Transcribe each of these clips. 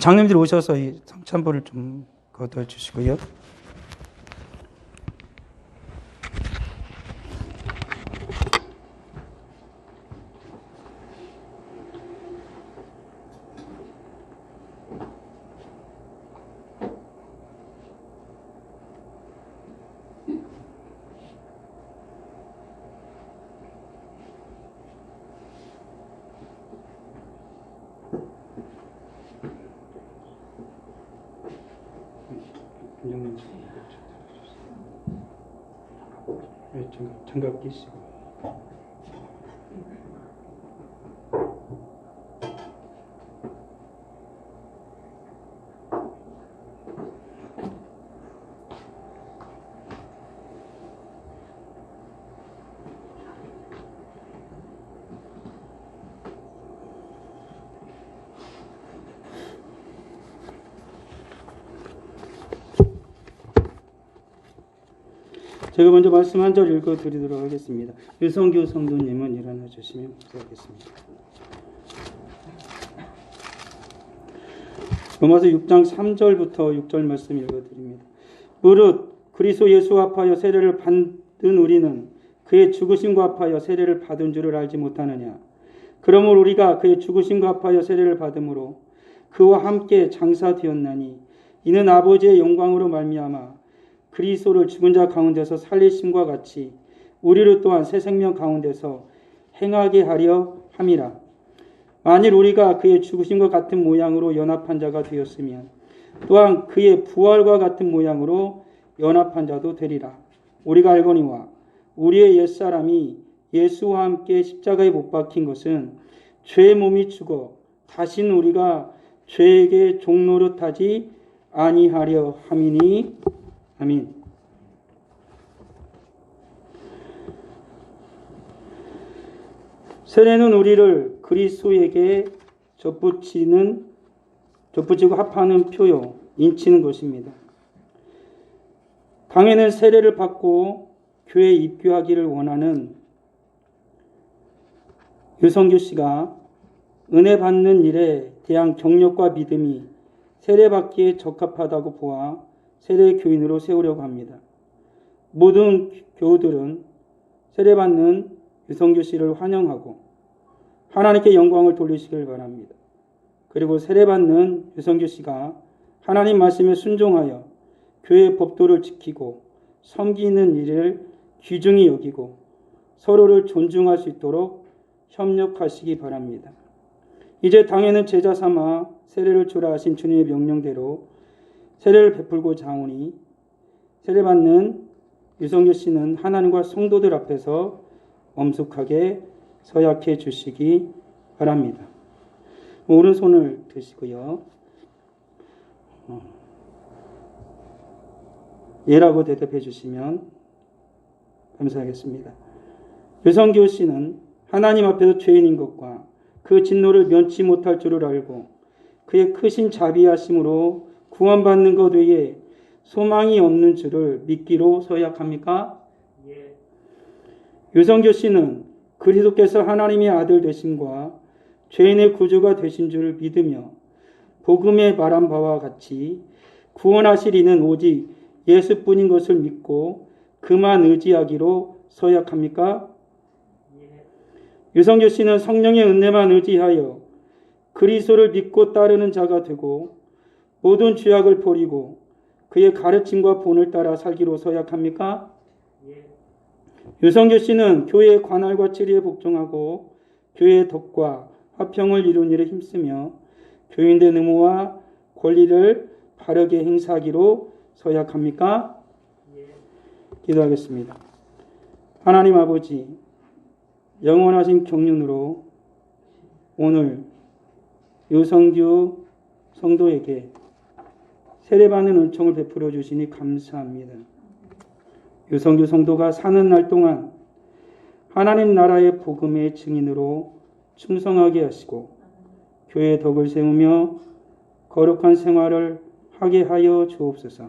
장님들이 오셔서 이 성찬불을 좀 거둬 주시고요. 김정민 네, 장갑, 장갑 끼시고. 제가 먼저 말씀 한 절 읽어 드리도록 하겠습니다. 유성규 성도님은 일어나 주시면 감사하겠습니다. 로마서 6장 3절부터 6절 말씀 읽어 드립니다. 무릇 그리스도 예수 합하여 세례를 받은 우리는 그의 죽으심과 합하여 세례를 받은 줄을 알지 못하느냐 그러므로 우리가 그의 죽으심과 합하여 세례를 받음으로 그와 함께 장사되었나니 이는 아버지의 영광으로 말미암아 그리스도를 죽은 자 가운데서 살리심과 같이 우리를 또한 새 생명 가운데서 행하게 하려 함이라. 만일 우리가 그의 죽으심과 같은 모양으로 연합한 자가 되었으면 또한 그의 부활과 같은 모양으로 연합한 자도 되리라. 우리가 알거니와 우리의 옛사람이 예수와 함께 십자가에 못 박힌 것은 죄의 몸이 죽어 다시는 우리가 죄에게 종노릇하지 아니하려 함이니 아멘. 세례는 우리를 그리스도에게 접붙이는 접붙이고 합하는 표요, 인치는 것입니다. 당에는 세례를 받고 교회에 입교하기를 원하는 유성규 씨가 은혜 받는 일에 대한 경력과 믿음이 세례받기에 적합하다고 보아 세례 교인으로 세우려고 합니다. 모든 교우들은 세례받는 유성규 씨를 환영하고 하나님께 영광을 돌리시길 바랍니다. 그리고 세례받는 유성규 씨가 하나님 말씀에 순종하여 교회 법도를 지키고 섬기는 일을 귀중히 여기고 서로를 존중할 수 있도록 협력하시기 바랍니다. 이제 당에는 제자 삼아 세례를 주라 하신 주님의 명령대로 세례를 베풀고 자오니 세례받는 유성규 씨는 하나님과 성도들 앞에서 엄숙하게 서약해 주시기 바랍니다. 오른손을 드시고요. 어, 예라고 대답해 주시면 감사하겠습니다. 유성규 씨는 하나님 앞에서 죄인인 것과 그 진노를 면치 못할 줄을 알고 그의 크신 자비하심으로 구원받는 것 외에 소망이 없는 줄을 믿기로 서약합니까? 예. 유성교 씨는 그리스도께서 하나님의 아들 되심과 죄인의 구주가 되신 줄을 믿으며 복음의 말한 바와 같이 구원하실 이는 오직 예수뿐인 것을 믿고 그만 의지하기로 서약합니까? 유성교 씨는 성령의 은혜만 의지하여 그리스도를 믿고 따르는 자가 되고 모든 죄악을 버리고 그의 가르침과 본을 따라 살기로 서약합니까? 예. 유성교 씨는 교회의 관할과 치리에 복종하고 교회의 덕과 화평을 이룬 일에 힘쓰며 교인된 의무와 권리를 바르게 행사하기로 서약합니까? 예. 기도하겠습니다. 하나님 아버지, 영원하신 경륜으로 오늘 유성규 성도에게 세례받는 은총을 베풀어 주시니 감사합니다. 유성규 성도가 사는 날 동안 하나님 나라의 복음의 증인으로 충성하게 하시고 교회의 덕을 세우며 거룩한 생활을 하게 하여 주옵소서.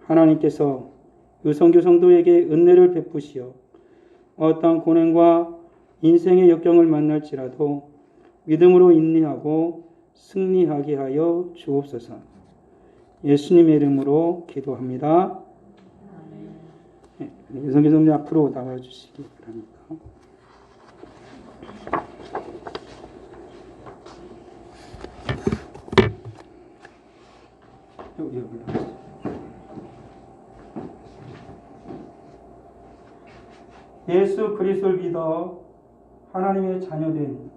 하나님께서 유성규 성도에게 은혜를 베푸시어 어떠한 고난과 인생의 역경을 만날지라도 믿음으로 인내하고 승리하게 하여 주옵소서. 예수님의 이름으로 기도합니다. 네, 유성기 성님 앞으로 나와 주시기 바랍니다. 여기 올라가세요. 예수 그리스도를 믿어 하나님의 자녀된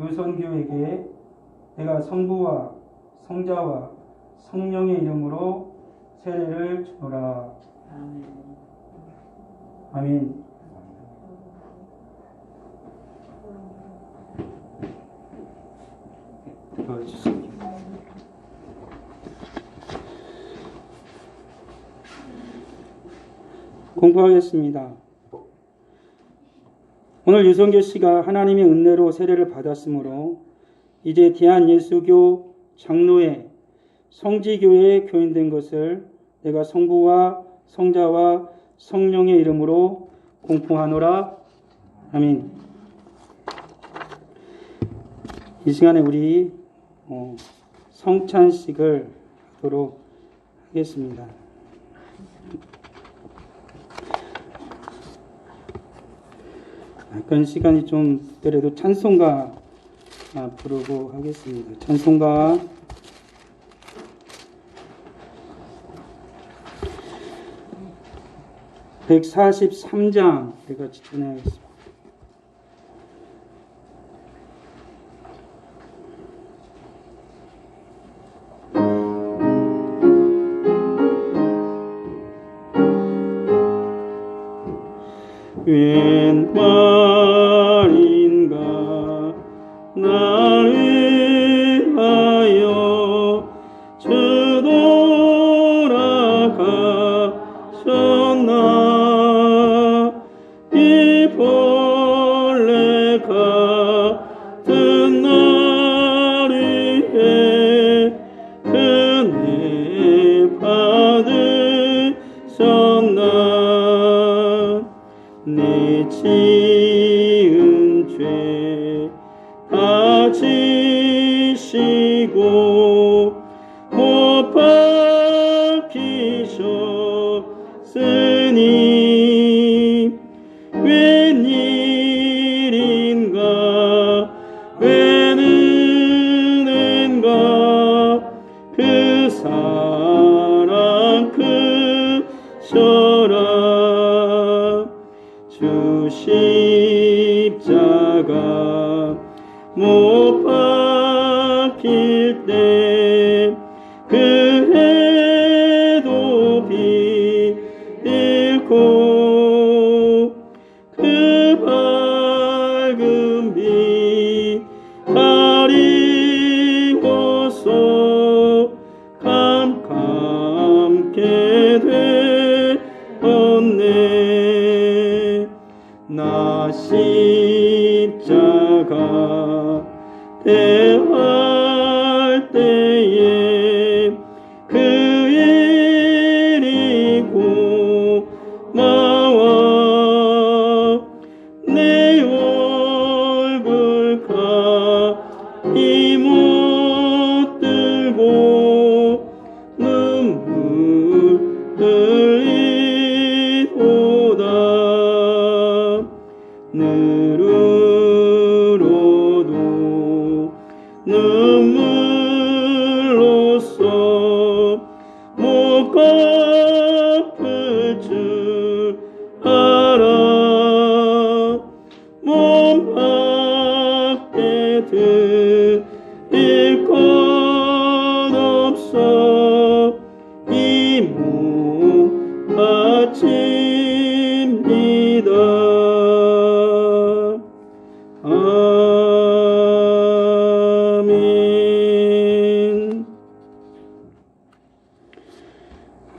유선교에게 내가 성부와 성자와 성령의 이름으로 세례를 주노라. 아멘. 들어주시기 공부하겠습니다. 오늘 유성교 씨가 하나님의 은혜로 세례를 받았으므로 이제 대한 예수교 장로회 성지교회에 교인된 것을 내가 성부와 성자와 성령의 이름으로 공포하노라. 아멘. 이 시간에 우리 어, 성찬식을 하도록 하겠습니다. 약간 시간이 좀 그래도 찬송가 아, 부르고 하겠습니다. 찬송가 143장 같이 진행하겠습니다. 웬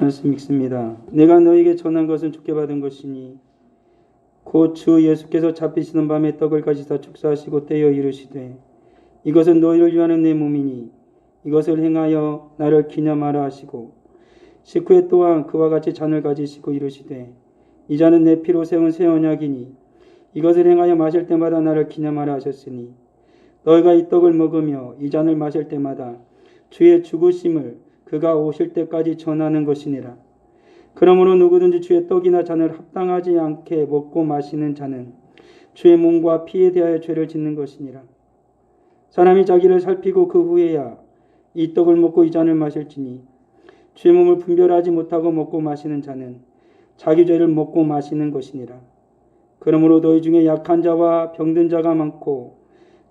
말씀 읽습니다. 내가 너에게 전한 것은 주께 받은 것이니 곧 주 예수께서 잡히시는 밤에 떡을 가지사 축사하시고 떼어 이르시되 이것은 너희를 위하는 내 몸이니 이것을 행하여 나를 기념하라 하시고 식후에 또한 그와 같이 잔을 가지시고 이르시되 이 잔은 내 피로 세운 새 언약이니 이것을 행하여 마실 때마다 나를 기념하라 하셨으니 너희가 이 떡을 먹으며 이 잔을 마실 때마다 주의 죽으심을 그가 오실 때까지 전하는 것이니라. 그러므로 누구든지 주의 떡이나 잔을 합당하지 않게 먹고 마시는 자는 주의 몸과 피에 대하여 죄를 짓는 것이니라. 사람이 자기를 살피고 그 후에야 이 떡을 먹고 이 잔을 마실지니 주의 몸을 분별하지 못하고 먹고 마시는 자는 자기 죄를 먹고 마시는 것이니라. 그러므로 너희 중에 약한 자와 병든 자가 많고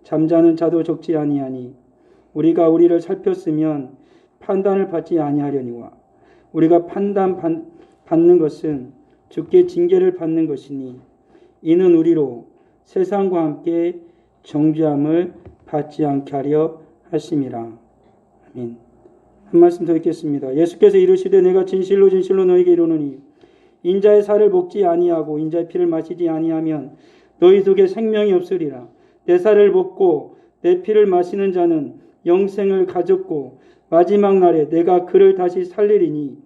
잠자는 자도 적지 아니하니 우리가 우리를 살폈으면 판단을 받지 아니하려니와 우리가 판단 받는 것은 주께 징계를 받는 것이니 이는 우리로 세상과 함께 정죄함을 받지 않게 하려 하심이라. 아멘. 한 말씀 더 읽겠습니다. 예수께서 이르시되 내가 진실로 진실로 너에게 이르노니 인자의 살을 먹지 아니하고 인자의 피를 마시지 아니하면 너희 속에 생명이 없으리라. 내 살을 먹고 내 피를 마시는 자는 영생을 가졌고 마지막 날에 내가 그를 다시 살리리니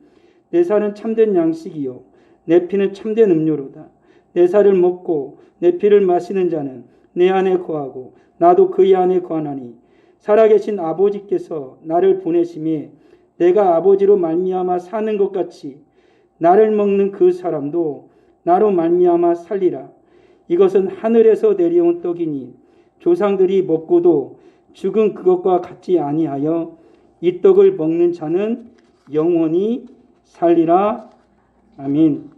내 살은 참된 양식이요 내 피는 참된 음료로다. 내 살을 먹고 내 피를 마시는 자는 내 안에 거하고 나도 그의 안에 거하나니 살아계신 아버지께서 나를 보내심에 내가 아버지로 말미암아 사는 것 같이 나를 먹는 그 사람도 나로 말미암아 살리라. 이것은 하늘에서 내려온 떡이니 조상들이 먹고도 죽은 그것과 같지 아니하여 이 떡을 먹는 자는 영원히 살리라. 아멘.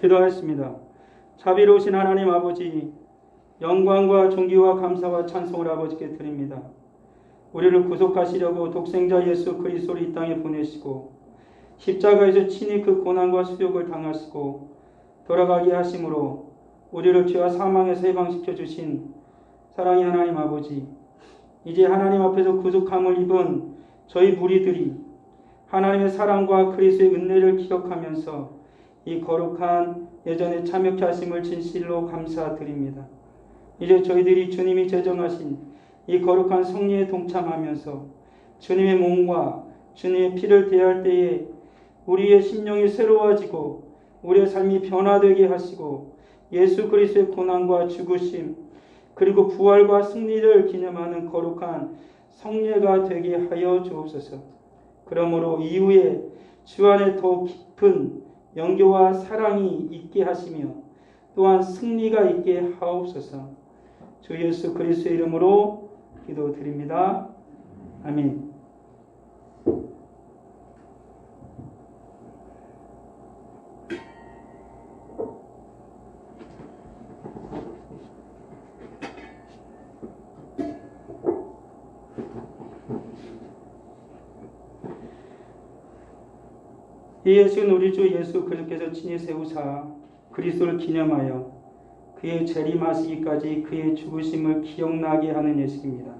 기도하였습니다. 자비로우신 하나님 아버지, 영광과 존귀와 감사와 찬송을 아버지께 드립니다. 우리를 구속하시려고 독생자 예수 그리스도를 이 땅에 보내시고 십자가에서 친히 그 고난과 수욕을 당하시고 돌아가게 하심으로 우리를 죄와 사망에서 해방시켜 주신 사랑의 하나님 아버지 이제 하나님 앞에서 구속함을 입은 저희 무리들이 하나님의 사랑과 그리스도의 은혜를 기억하면서 이 거룩한 예전에 참여케 하심을 진실로 감사드립니다. 이제 저희들이 주님이 제정하신 이 거룩한 성리에 동참하면서 주님의 몸과 주님의 피를 대할 때에 우리의 심령이 새로워지고 우리의 삶이 변화되게 하시고 예수 그리스도의 고난과 죽으심 그리고 부활과 승리를 기념하는 거룩한 성례가 되게 하여 주옵소서. 그러므로 이후에 주 안에 더 깊은 영교와 사랑이 있게 하시며 또한 승리가 있게 하옵소서. 주 예수 그리스도의 이름으로 기도드립니다. 아멘. 이 예식은 우리 주 예수 그리스도께서 친히 세우사 그리스도를 기념하여 그의 재림하시기까지 그의 죽으심을 기억나게 하는 예식입니다.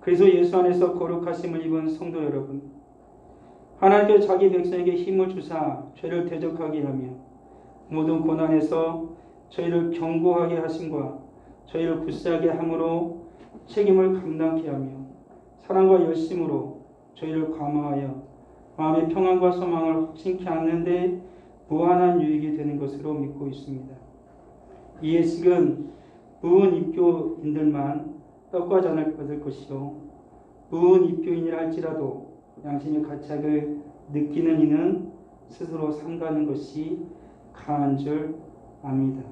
그래서 예수 안에서 거룩하심을 입은 성도 여러분, 하나님께 자기 백성에게 힘을 주사 죄를 대적하게 하며 모든 고난에서 저희를 경고하게 하심과 저희를 굳세하게 함으로 책임을 감당케 하며 사랑과 열심으로 저희를 감화하여 마음의 평안과 소망을 확신케 하는데 무한한 유익이 되는 것으로 믿고 있습니다. 이 예식은 무은 입교인들만 떡과 잔을 받을 것이요 무은 입교인이라 할지라도 양심의 가책을 느끼는 이는 스스로 삼가는 것이 강한 줄 압니다.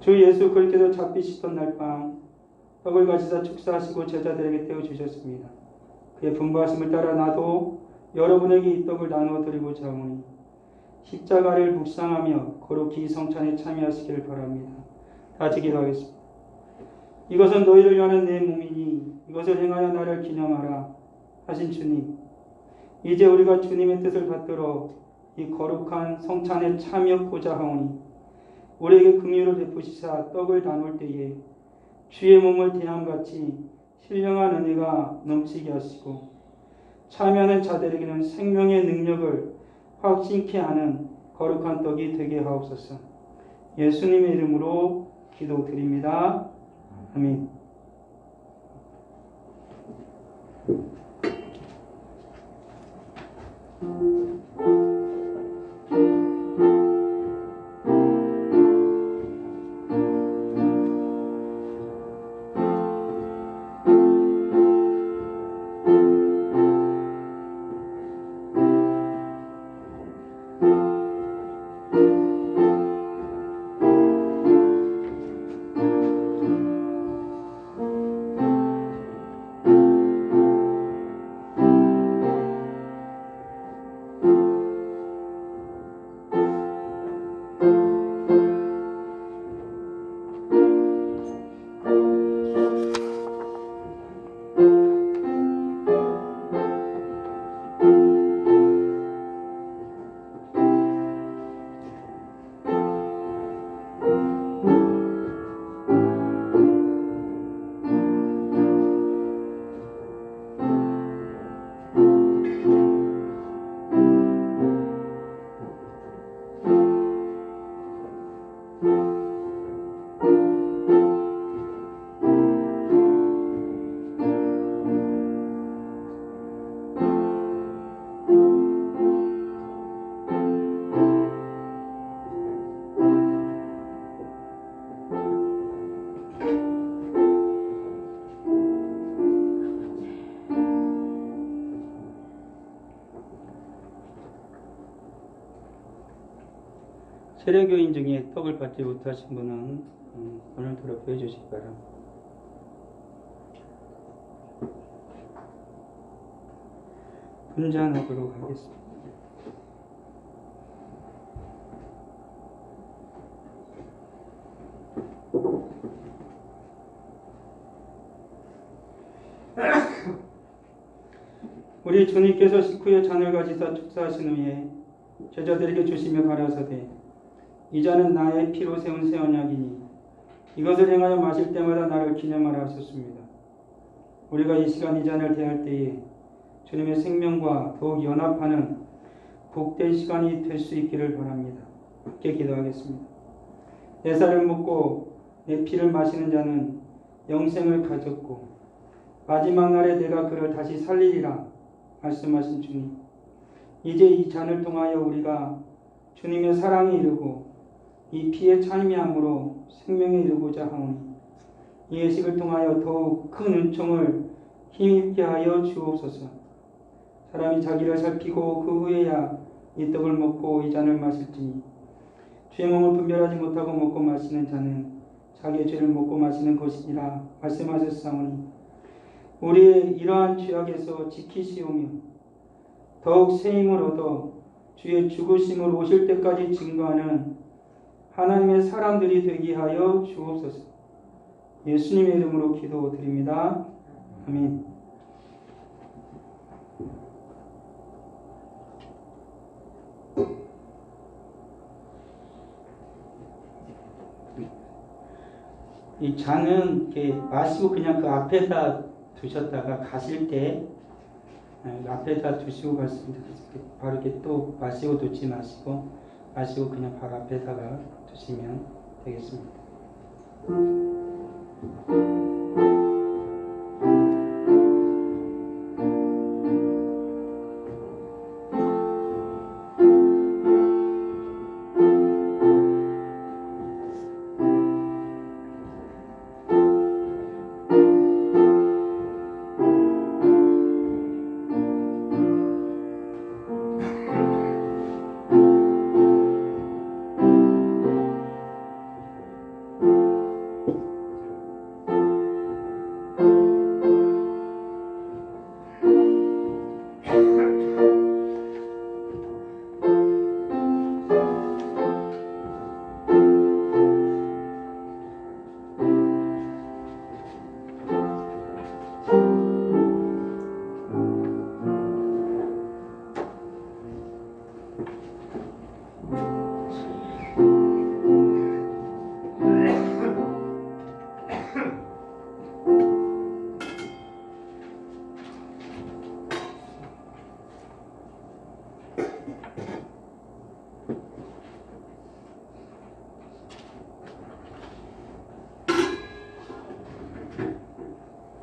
주 예수 그리스도 잡히시던 날 밤 떡을 가지사 축사하시고 제자들에게 떼어주셨습니다. 그의 분부하심을 따라 나도 여러분에게 이 떡을 나누어 드리고자 하오니 십자가를 묵상하며 거룩히 성찬에 참여하시기를 바랍니다. 같이 기도하겠습니다. 이것은 너희를 위하는 내 몸이니 이것을 행하여 나를 기념하라 하신 주님 이제 우리가 주님의 뜻을 받들어 이 거룩한 성찬에 참여하고자 하오니 우리에게 긍휼을 베푸시사 떡을 나눌 때에 주의 몸을 대함같이 신령한 은혜가 넘치게 하시고 참여하는 자들에게는 생명의 능력을 확신케 하는 거룩한 떡이 되게 하옵소서. 예수님의 이름으로 기도드립니다. 아멘. 세례교인 중에 떡을 받지 못하신 분은 음, 오늘 들어 보여주시기 바랍니다. 분잔하도록 하겠습니다. 우리 주님께서 식후에 잔을 가지사 축사하신 후에 제자들에게 주시며 가라사대 이 잔은 나의 피로 세운 새 언약이니 이것을 행하여 마실 때마다 나를 기념하라 하셨습니다. 우리가 이 시간 이 잔을 대할 때에 주님의 생명과 더욱 연합하는 복된 시간이 될 수 있기를 바랍니다. 함께 기도하겠습니다. 내 살을 먹고 내 피를 마시는 자는 영생을 가졌고 마지막 날에 내가 그를 다시 살리리라 말씀하신 주님. 이제 이 잔을 통하여 우리가 주님의 사랑에 이르고 이 피의 참여함으로 생명에 이르고자 하오니 이 예식을 통하여 더욱 큰 은총을 힘있게 하여 주옵소서. 사람이 자기를 살피고 그 후에야 이 떡을 먹고 이 잔을 마실지니 주의 몸을 분별하지 못하고 먹고 마시는 자는 자기의 죄를 먹고 마시는 것이니라 말씀하셨사오니 우리의 이러한 죄악에서 지키시오며 더욱 새 힘을 얻어 주의 죽으심을 오실 때까지 증거하는 하나님의 사람들이 되게 하여 주옵소서. 예수님의 이름으로 기도드립니다. 아멘. 이 잔은 이렇게 마시고 그냥 그 앞에다 두셨다가 가실 때 어, 앞에다 두시고 갔습니다. 바로 이렇게 또 마시고 두지 마시고 마시고 그냥 바로 앞에다가 두시면 되겠습니다.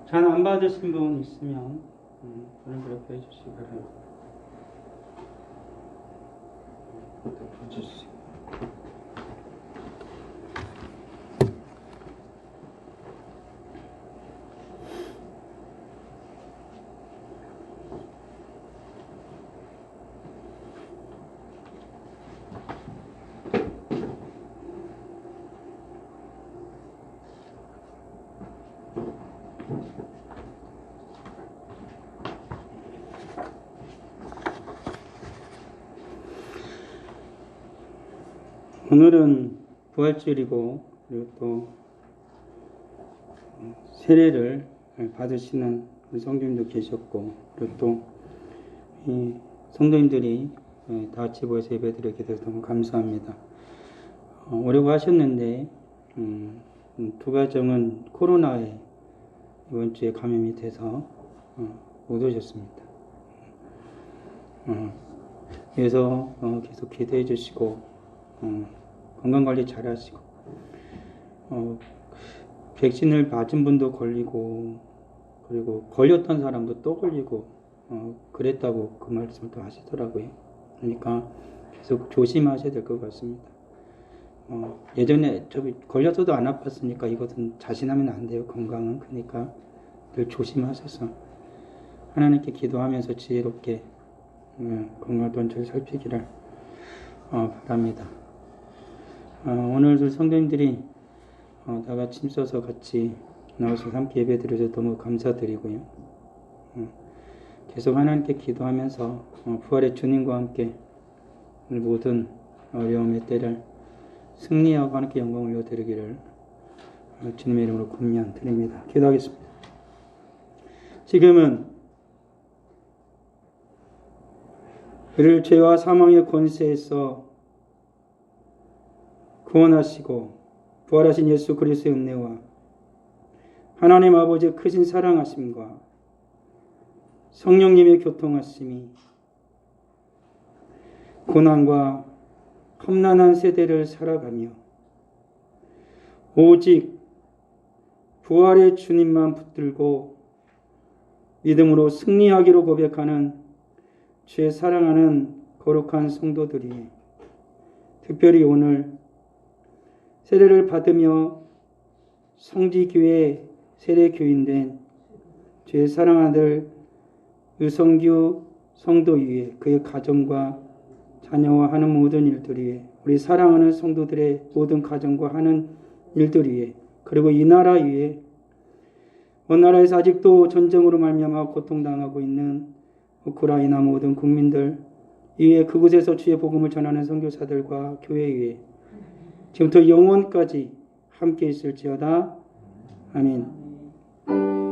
잘 안 받으신 분 있으면 음, 그런 그렇게 해주시기 바랍니다. 주세요. 오늘은 부활절이고 그리고 또 어, 세례를 받으시는 성도님도 계셨고 그리고 또이 성도님들이 예, 다 같이 모여서 예배드리게 돼서 너무 감사합니다. 어, 오려고 하셨는데 음, 음, 두 가정은 코로나에 이번 주에 감염이 돼서 어, 못 오셨습니다. 어, 그래서 어, 계속 기도해 주시고 어, 건강 관리 잘 하시고 어, 백신을 맞은 분도 걸리고 그리고 걸렸던 사람도 또 걸리고 어, 그랬다고 그 말씀을 또 하시더라고요. 그러니까 계속 조심하셔야 될 것 같습니다. 어, 예전에 저 걸렸어도 안 아팠으니까 이것은 자신하면 안 돼요. 건강은 그러니까 늘 조심하셔서 하나님께 기도하면서 지혜롭게 어, 건강을 잘 살피기를 어, 바랍니다. 어, 오늘도 성도님들이 어, 다 같이 힘써서 같이 나와서 함께 예배 드려서 너무 감사드리고요. 어, 계속 하나님께 기도하면서 어, 부활의 주님과 함께 오늘 모든 어려움의 때를 승리하고 하나님께 영광을 올려드리기를 어, 주님의 이름으로 권면 드립니다. 기도하겠습니다. 지금은 그를 죄와 사망의 권세에서 구원하시고 부활하신 예수 그리스도의 은혜와 하나님 아버지의 크신 사랑하심과 성령님의 교통하심이 고난과 험난한 세대를 살아가며 오직 부활의 주님만 붙들고 믿음으로 승리하기로 고백하는 주의 사랑하는 거룩한 성도들이 특별히 오늘 세례를 받으며 성지교회 세례교인된 주의 사랑하는 아들 유성규 성도 위에 그의 가정과 자녀와 하는 모든 일들 위에 우리 사랑하는 성도들의 모든 가정과 하는 일들 위에 그리고 이 나라 위에 온 나라에서 아직도 전쟁으로 말미암아 고통당하고 있는 우크라이나 모든 국민들 위에 그곳에서 주의 복음을 전하는 선교사들과 교회 위에 지금부터 영원까지 함께 있을지어다. 아멘.